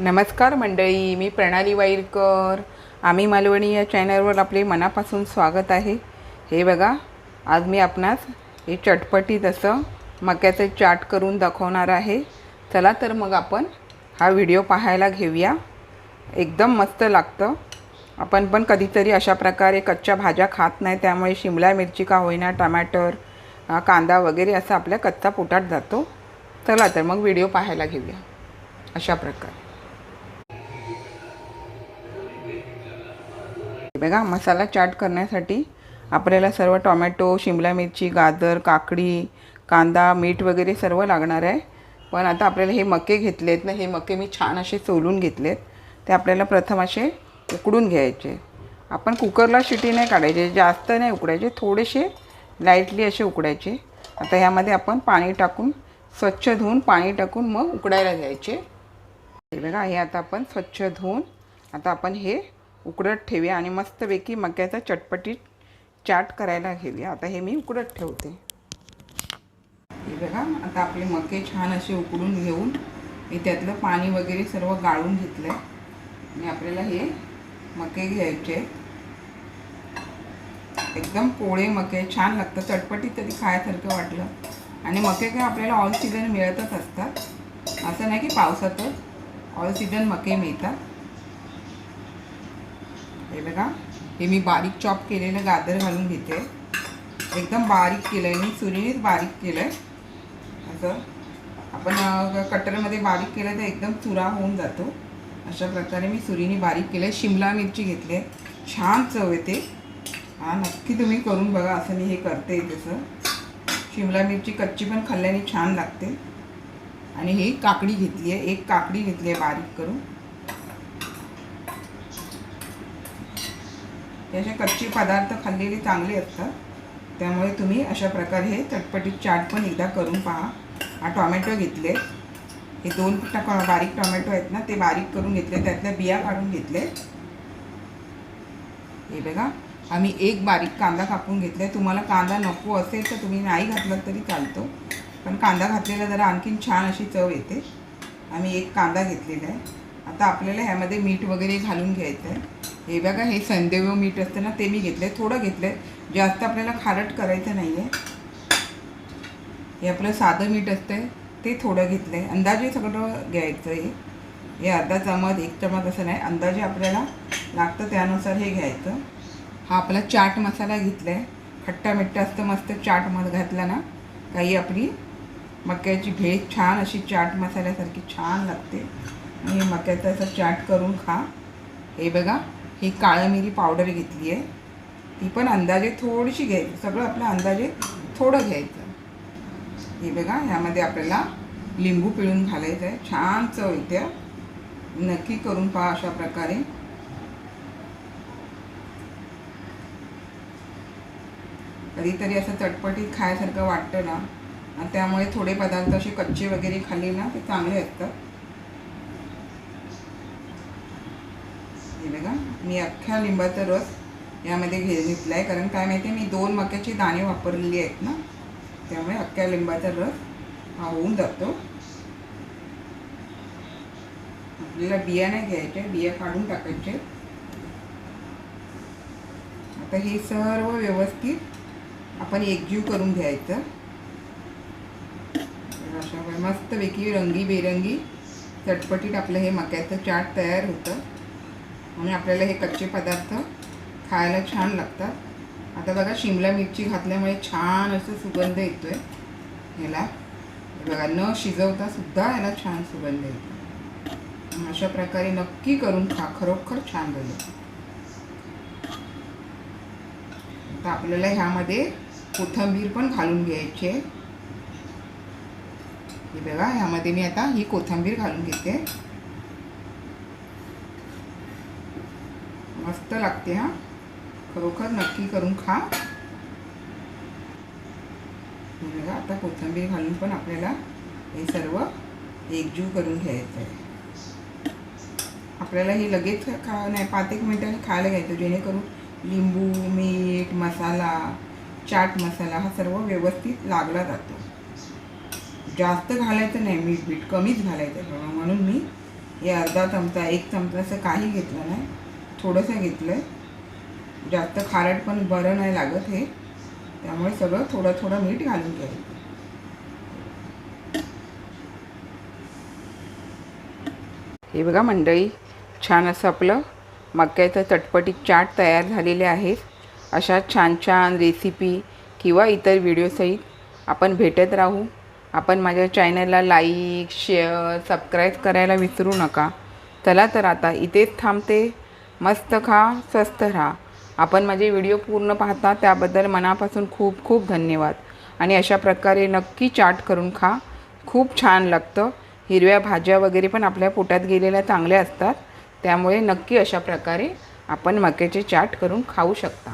नमस्कार मंडळी मी प्रणाली वाईरकर. आम्ही मालवणी या चॅनलवर आपले मनापासून स्वागत आहे. हे बघा आज मी आपणास हे चटपटीत असं मक्याचं चाट करून दाखवणार आहे. चला तर मग आपण हा व्हिडिओ पाहायला घेऊया. एकदम मस्त लागतं. आपण पण कधीतरी अशा प्रकारे कच्च्या भाज्या खात नाही त्यामुळे शिमला मिरची का होईना टमॅटर कांदा वगैरे असं आपल्या कच्चा पोटात जातो. चला तर मग व्हिडिओ पाहायला घेऊया. अशा प्रकारे. बघा मसाला चाट करण्यासाठी आपल्याला सर्व टोमॅटो शिमला मिरची गाजर काकडी कांदा मीठ वगैरे सर्व लागणार आहे. पण आता आपल्याला हे मके घेतले आहेत ना हे मके मी छान असे सोलून घेतलेत. ते आपल्याला प्रथम असे उकडून घ्यायचे. आपण कुकरला शिटी नाही काढायचे जास्त नाही उकडायचे थोडेसे लाईटली असे उकडायचे. आता ह्यामध्ये आपण पाणी टाकून स्वच्छ धुवून पाणी टाकून मग उकडायला घ्यायचे. बघा हे आता आपण स्वच्छ धुवून आता आपण हे उकडत ठेवूया आणि मस्तपैकी मक्याचा चटपटीत चाट करायला घेऊया. आता हे मी उकडत ठेवते. हे बघा आता आपले मके छान असे उकडून घेऊन मी त्यातलं पाणी वगैरे सर्व गाळून घेतलं आहे आणि आपल्याला हे मके घ्यायचे एकदम पोळे मके छान लागतं चटपटीत तरी खायसारखं वाटलं. आणि मके काय आपल्याला ऑल सीझन मिळतच असतात. असं नाही की पावसातच ऑल सीझन मके मिळतात. हे बघा. हे मी बारीक चॉप केलेलं गाजर घालून घेते. एकदम बारीक केलं आहे मी चुरीनेच बारीक केलं आहे असं. आपण कटरमध्ये बारीक केलं तर एकदम चुरा होऊन जातो. अशा प्रकारे मी सुरीने बारीक केलं आहे शिमला मिरची घेतली आहे. छान चव येते. हा नक्की तुम्ही करून बघा. असं मी हे करते तसं. शिमला मिरची कच्ची पण खाल्ल्याने छान लागते. आणि ही काकडी घेतली आहे. एक काकडी घेतली आहे बारीक करून. हे असे कच्चे पदार्थ खाल्लेले चांगले असतात. त्यामुळे तुम्ही अशा प्रकारे हे चटपटीत चाट पण एकदा करून पहा. हा टॉमॅटो घेतले. हे दोन बारीक टॉमॅटो आहेत ना ते बारीक करून घेतले. त्यातल्या बिया काढून घेतले. हे बघा आम्ही एक बारीक कांदा कापून घेतला. आहे तुम्हाला कांदा नको असेल तर तुम्ही नाही घातला तरी चालतो. पण कांदा घातलेला जरा आणखीन छान अशी चव येते. आम्ही एक कांदा घेतलेला आहे. आता आपल्याला ह्यामध्ये मीठ वगैरे घालून घ्यायचं आहे हे बघा हे संदेव मीठ असतं ना ते मी घेतलं आहे थोडं घेतलं आहे जास्त आपल्याला खारट करायचं नाही आहे हे आपलं साधं मीठ असतं ते थोडं घेतलं आहे अंदाजे सगळं घ्यायचं आहे. हे अर्धा चमच एक चमच असं नाही. अंदाजे आपल्याला लागतं त्यानुसार हे घ्यायचं. हा आपला चाट मसाला घेतला आहे खट्टा मिठ्ठा असतं मस्त चाट मध घातला ना काही आपली मक्याची भेळ छान अशी चाट मसाल्यासारखी छान लागते. आणि मक्याचा मक्याचं असं चाट करून खा. हे बघा ही काळं मिरी पावडर घेतली आहे ती पण अंदाजे थोडीशी घ्यायची. सगळं आपलं अंदाजे थोडं घ्यायचं. हे बघा ह्यामध्ये आपल्याला लिंबू पिळून घालायचं आहे छान चव येते नक्की करून पहा अशा प्रकारे. कधीतरी असं चटपटीत खायसारखं वाटतं ना आणि त्यामुळे थोडे पदार्थ असे कच्चे वगैरे खाल्ले ना ते चांगले असतात. हे बघा मी अख्ख्या लिंबाचा रस यामध्ये घे घेतला आहे कारण काय माहिती आहे मी दोन मक्याची दाणे वापरलेली आहेत ना त्यामुळे अख्ख्या लिंबाचा रस हा होऊन जातो. आपल्याला बिया नाही घ्यायच्या बिया काढून टाकायचे. आता हे सर्व व्यवस्थित आपण एकजीव करून घ्यायचं. अशा मस्तपैकी रंगी रंगीबेरंगी चटपटीत आपलं हे मक्याचं चाट तयार होतं. आणि आपल्याला हे कच्चे पदार्थ खायला छान लागतात. आता बघा शिमला मिरची घातल्यामुळे छान असं सुगंध येतोय. ह्याला बघा न शिजवता सुद्धा याला छान सुगंध येतो. अशा प्रकारे नक्की करून खा खरोखर छान झालं. आता आपल्याला ह्यामध्ये कोथिंबीर पण घालून घ्यायची आहे. हे बघा ह्यामध्ये मी आता ही कोथिंबीर घालून घेते. मस्त लागते हा. खरोखर नक्की करून खा. बघा आता कोथिंबीर घालून पण आपल्याला हे सर्व एकजीव करून घ्यायचं आहे आपल्याला हे लगेच खा नाही पाच एक मिनिटांनी खायला घ्यायचं जेणेकरून लिंबू मीठ मसाला चाट मसाला हा सर्व व्यवस्थित लागला जातो. जास्त घालायचं नाही मीठ बीठ कमीच घालायचं आहे म्हणून मी हे अर्धा चमचा एक चमचा असं काही घेतलं नाही. थोडंसं घेतलं आहे जास्त खारट पण बरं नाही लागत हे. त्यामुळे सगळं थोडं थोडं मीठ घालून घ्यायचं हे बघा मंडळी छान असं आपलं मक्याचं चटपटीत चाट तयार झालेले आहेत अशा छान छान रेसिपी किंवा इतर व्हिडिओसहित आपण भेटत राहू. आपण माझ्या चॅनलला लाईक शेअर सबस्क्राईब करायला विसरू नका. चला तर आता इथेच थांबते. मस्त खा स्वस्त राहा. आपण माझे व्हिडिओ पूर्ण पाहता त्याबद्दल मनापासून खूप खूप धन्यवाद. आणि अशा प्रकारे नक्की चाट करून खा. खूप छान लागतं. हिरव्या भाज्या वगैरे पण आपल्या पोटात गेलेल्या चांगल्या असतात. त्यामुळे नक्की अशा प्रकारे आपण मक्याचे चाट करून खाऊ शकता.